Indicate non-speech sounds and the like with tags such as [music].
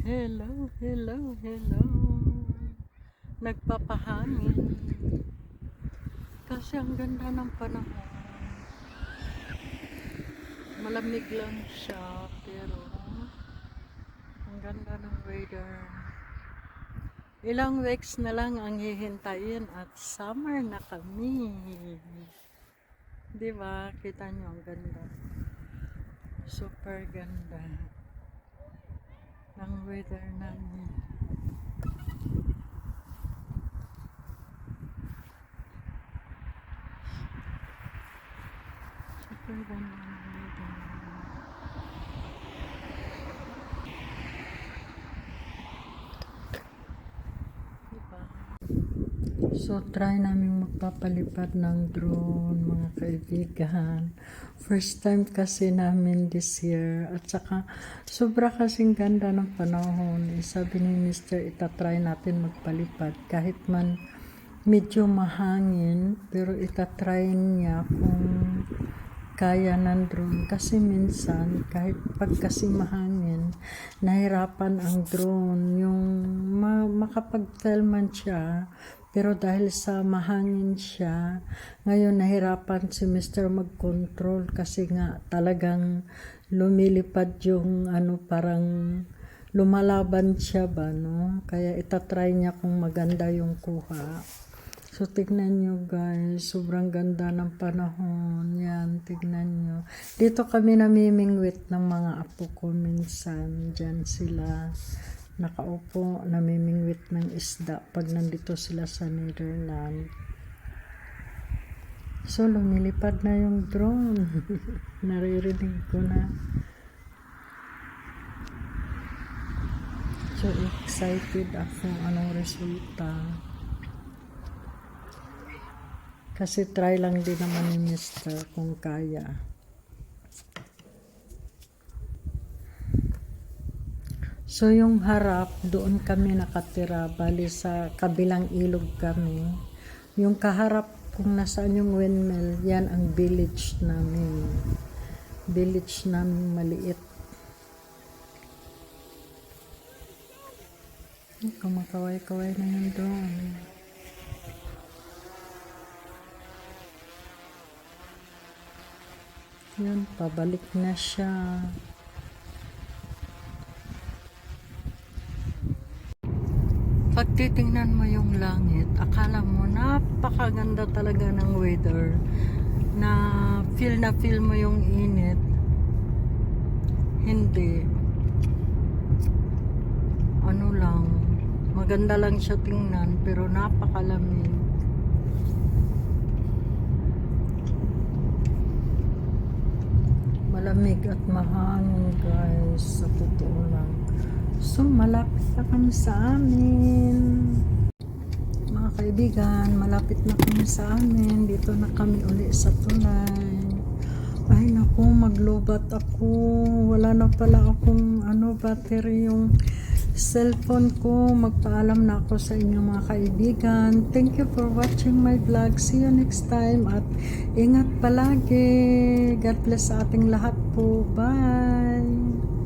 Hello, hello, hello. Nagpapahangin. Kasi ang ganda ng panahon. Malamig lang siya, pero ang ganda ng weather. Ilang weeks na lang ang hihintayin at summer na kami. Di ba? Kita nyo ang ganda. Super ganda ng weather namin. Super ganda ng weather. Diba? So, try namin magpapalipad ng drone, mga kaibigan. First time kasi namin this year. At saka, sobra kasing ganda ng panahon. Eh, sabi ni Mr. itatry natin magpalipad. Kahit man medyo mahangin, pero itatry niya kung kaya ng drone. Kasi minsan, kahit pag kasi mahangin, nahirapan ang drone. Yung ma- makapag-tell man siya, pero dahil sa mahangin siya, ngayon nahirapan si Mr. mag-control kasi nga talagang lumilipad yung ano parang lumalaban siya ba no? Kaya itatry niya kung maganda yung kuha. So, tignan nyo guys, sobrang ganda ng panahon. Yan, tignan nyo. Dito kami namimingwit ng mga apo ko minsan. Diyan sila nakaupo, namimingwit ng isda pag nandito sila sa Netherlands. So, lumilipad na yung drone. [laughs] Naririnig ko na. So, excited ako anong resulta. Kasi try lang din naman ni Mr. kung kaya. So yung harap, doon kami nakatira, bali sa kabilang ilog kami. Yung kaharap kung nasaan yung windmill, yan ang village namin. Village namin maliit. Ay, Kumakaway-kaway na yun doon. Yun, pabalik na siya. Pag titingnan mo yung langit, akala mo napakaganda talaga ng weather. Na feel na feel mo yung init. Hindi. Ano lang, maganda lang siya tingnan pero napakalamig. malamig at mahangin guys sa totoo lang so malapit na kami sa amin. Mga kaibigan malapit na kami sa amin. Dito na kami uli sa tulay. Ay naku maglobat ako. Wala na pala akong ano battery yung cellphone ko. Magpaalam na ako sa inyo mga kaibigan. Thank you for watching my vlog. See you next time at ingat palagi. God bless sa ating lahat po. Bye